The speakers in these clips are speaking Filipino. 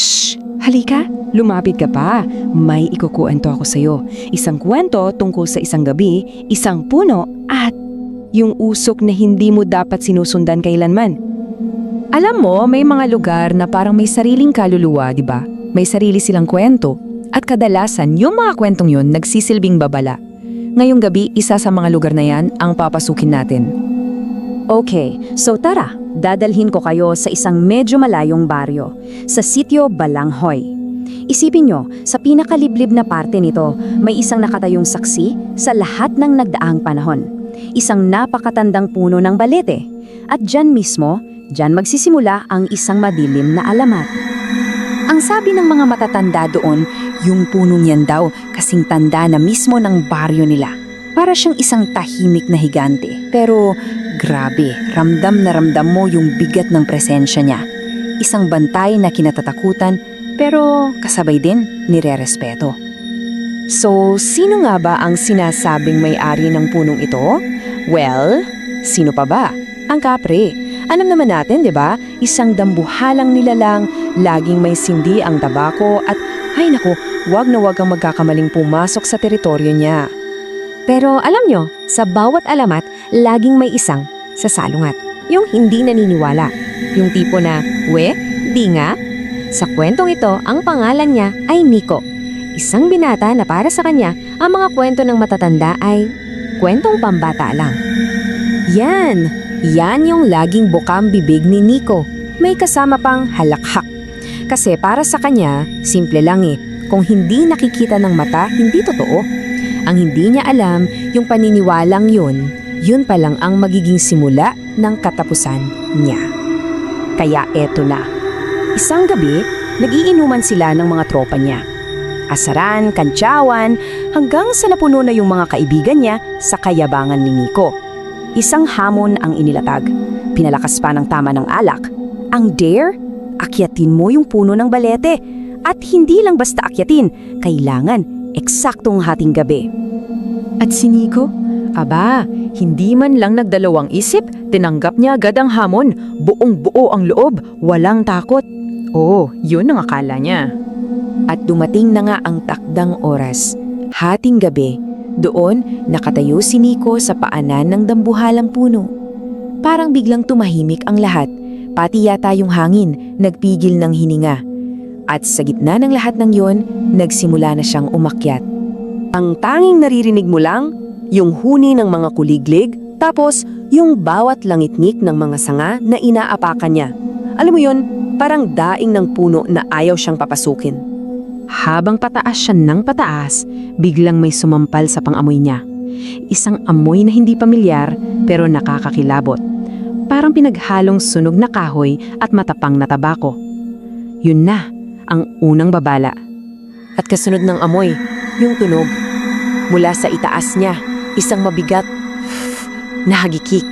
Shh! Halika, lumapit ka pa. May ikukuwento ako sa'yo. Isang kwento tungkol sa isang gabi, isang puno, at yung usok na hindi mo dapat sinusundan kailanman. Alam mo, may mga lugar na parang may sariling kaluluwa, di ba? May sarili silang kwento. At kadalasan, yung mga kwentong yun nagsisilbing babala. Ngayong gabi, isa sa mga lugar na yan ang papasukin natin. Okay, so tara, dadalhin ko kayo sa isang medyo malayong baryo, sa sitio Balanghoy. Isipin nyo, sa pinakaliblib na parte nito, may isang nakatayong saksi sa lahat ng nagdaang panahon. Isang napakatandang puno ng balete. At dyan mismo, dyan magsisimula ang isang madilim na alamat. Ang sabi ng mga matatanda doon, yung punong yan daw kasing tanda na mismo ng baryo nila. Para siyang isang tahimik na higante. Pero grabe, ramdam na ramdam mo yung bigat ng presensya niya. Isang bantay na kinatatakutan pero kasabay din nire-respeto. So, sino nga ba ang sinasabing may-ari ng punong ito? Well, sino pa ba? Ang kapre. Alam naman natin, di ba? Isang dambuhalang nilalang, laging may sindi ang tabako at, ay naku, wag na wag kang magkakamaling pumasok sa teritoryo niya. Pero alam nyo, sa bawat alamat, laging may isang sasalungat. Yung hindi naniniwala. Yung tipo na, we, di nga. Sa kwentong ito, ang pangalan niya ay Nico. Isang binata na para sa kanya, ang mga kwento ng matatanda ay kwentong pambata lang. Yan! Yan yung laging bukang bibig ni Nico. May kasama pang halakhak. Kasi para sa kanya, simple lang eh. Kung hindi nakikita ng mata, hindi totoo. Ang hindi niya alam, yung paniniwalang yun, yun pa lang ang magiging simula ng katapusan niya. Kaya eto na. Isang gabi, nagiinuman sila ng mga tropa niya. Asaran, kantsawan, hanggang sa napuno na yung mga kaibigan niya sa kayabangan ni Nico. Isang hamon ang inilatag. Pinalakas pa ng tama ng alak. Ang dare? Akyatin mo yung puno ng balete. At hindi lang basta akyatin, kailangan eksaktong hating gabi. At si Nico? Aba, hindi man lang nagdalawang isip, tinanggap niya agad ang hamon. Buong buo ang loob, walang takot. Oo, yun ang akala niya. At dumating na nga ang takdang oras. Hating gabi, doon nakatayo si Nico sa paanan ng dambuhalang puno. Parang biglang tumahimik ang lahat, pati yata yung hangin, nagpigil ng hininga. At sa gitna ng lahat ng yon, nagsimula na siyang umakyat. Ang tanging naririnig mo lang, yung huni ng mga kuliglig, tapos yung bawat langitnik ng mga sanga na inaapakan niya. Alam mo yon, parang daing ng puno na ayaw siyang papasukin. Habang pataas siya ng pataas, biglang may sumampal sa pangamoy niya. Isang amoy na hindi pamilyar pero nakakakilabot. Parang pinaghalong sunog na kahoy at matapang na tabako. Yun na, ang unang babala. At kasunod ng amoy, yung tunog. Mula sa itaas niya, isang mabigat na hagikik.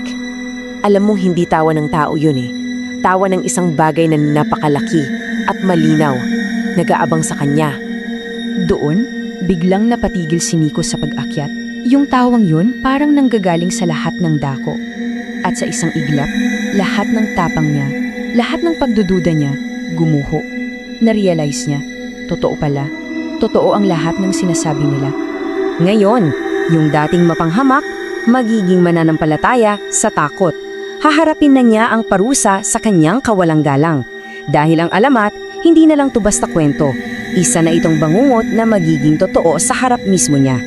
Alam mong hindi tawa ng tao yun eh. Tawa ng isang bagay na napakalaki at malinaw, nag-aabang sa kanya. Doon, biglang napatigil si Nico sa pag-akyat. Yung tawang yun parang nanggagaling sa lahat ng dako. At sa isang iglap, lahat ng tapang niya, lahat ng pagdududa niya, gumuho. Narealize niya, totoo pala, totoo ang lahat ng sinasabi nila. Ngayon, yung dating mapanghamak, magiging mananampalataya sa takot. Haharapin na niya ang parusa sa kanyang kawalang galang. Dahil ang alamat, hindi na lang to basta kwento. Isa na itong bangungot na magiging totoo sa harap mismo niya.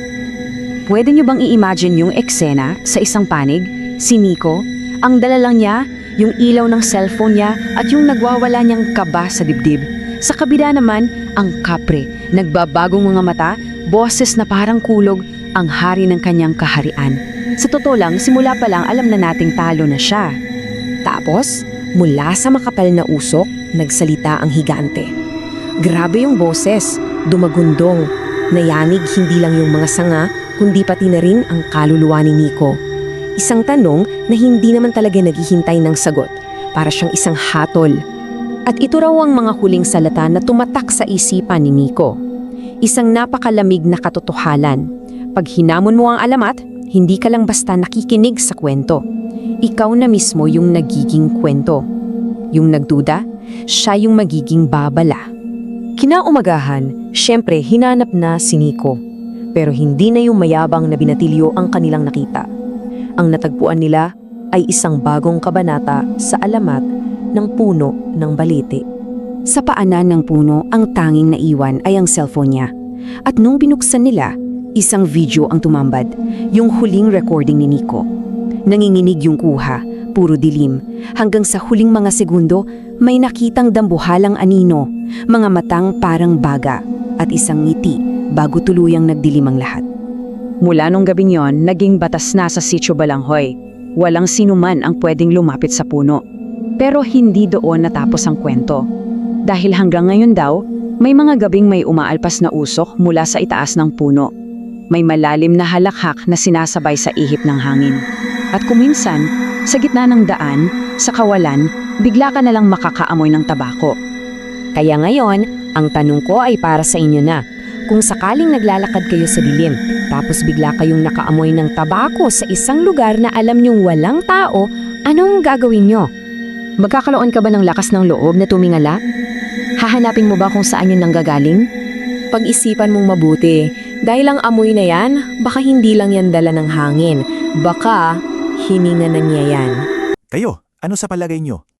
Pwede niyo bang i-imagine yung eksena sa isang panig? Si Nico, ang dala lang niya, yung ilaw ng cellphone niya at yung nagwawala niyang kaba sa dibdib. Sa kabila naman, ang kapre, nagbabagong mga mata, boses na parang kulog, ang hari ng kanyang kaharian. Sa totoo lang, simula pa lang alam na nating talo na siya. Tapos, mula sa makapal na usok, nagsalita ang higante. Grabe yung boses, dumagundong. Nayanig hindi lang yung mga sanga, kundi pati na rin ang kaluluwa ni Nico. Isang tanong na hindi naman talaga naghihintay ng sagot, para siyang isang hatol. At ito raw ang mga huling salata na tumatak sa isipan ni Nico. Isang napakalamig na katotohanan. Pag hinamon mo ang alamat, hindi ka lang basta nakikinig sa kwento. Ikaw na mismo yung nagiging kwento. Yung nagduda, siya yung magiging babala. Kinaumagahan, syempre hinanap na si Nico. Pero hindi na yung mayabang na binatilyo ang kanilang nakita. Ang natagpuan nila ay isang bagong kabanata sa alamat ng puno ng balete. Sa paanan ng puno, ang tanging naiwan ay ang cellphone niya. At nung binuksan nila, isang video ang tumambad, yung huling recording ni Nico. Nanginginig yung kuha, puro dilim, hanggang sa huling mga segundo, may nakitang dambuhalang anino, mga matang parang baga, at isang ngiti bago tuluyang nagdilim ang lahat. Mula nung gabing yon, naging batas na sa Sitio Balanghoy. Walang sinuman ang pwedeng lumapit sa puno. Pero hindi doon natapos ang kwento. Dahil hanggang ngayon daw, may mga gabing may umaalpas na usok mula sa itaas ng puno. May malalim na halakhak na sinasabay sa ihip ng hangin. At kuminsan, sa gitna ng daan, sa kawalan, bigla ka na lang makakaamoy ng tabako. Kaya ngayon, ang tanong ko ay para sa inyo na. Kung sakaling naglalakad kayo sa dilim, tapos bigla kayong nakaamoy ng tabako sa isang lugar na alam niyong walang tao, anong gagawin niyo? Magkakaloon ka ba ng lakas ng loob na tumingala? Hahanapin mo ba kung saan yun nanggagaling? Pag-isipan mong mabuti, dahil ang amoy na yan, baka hindi lang yan dala ng hangin. Baka, hininga na niya yan. Kayo, ano sa palagay nyo?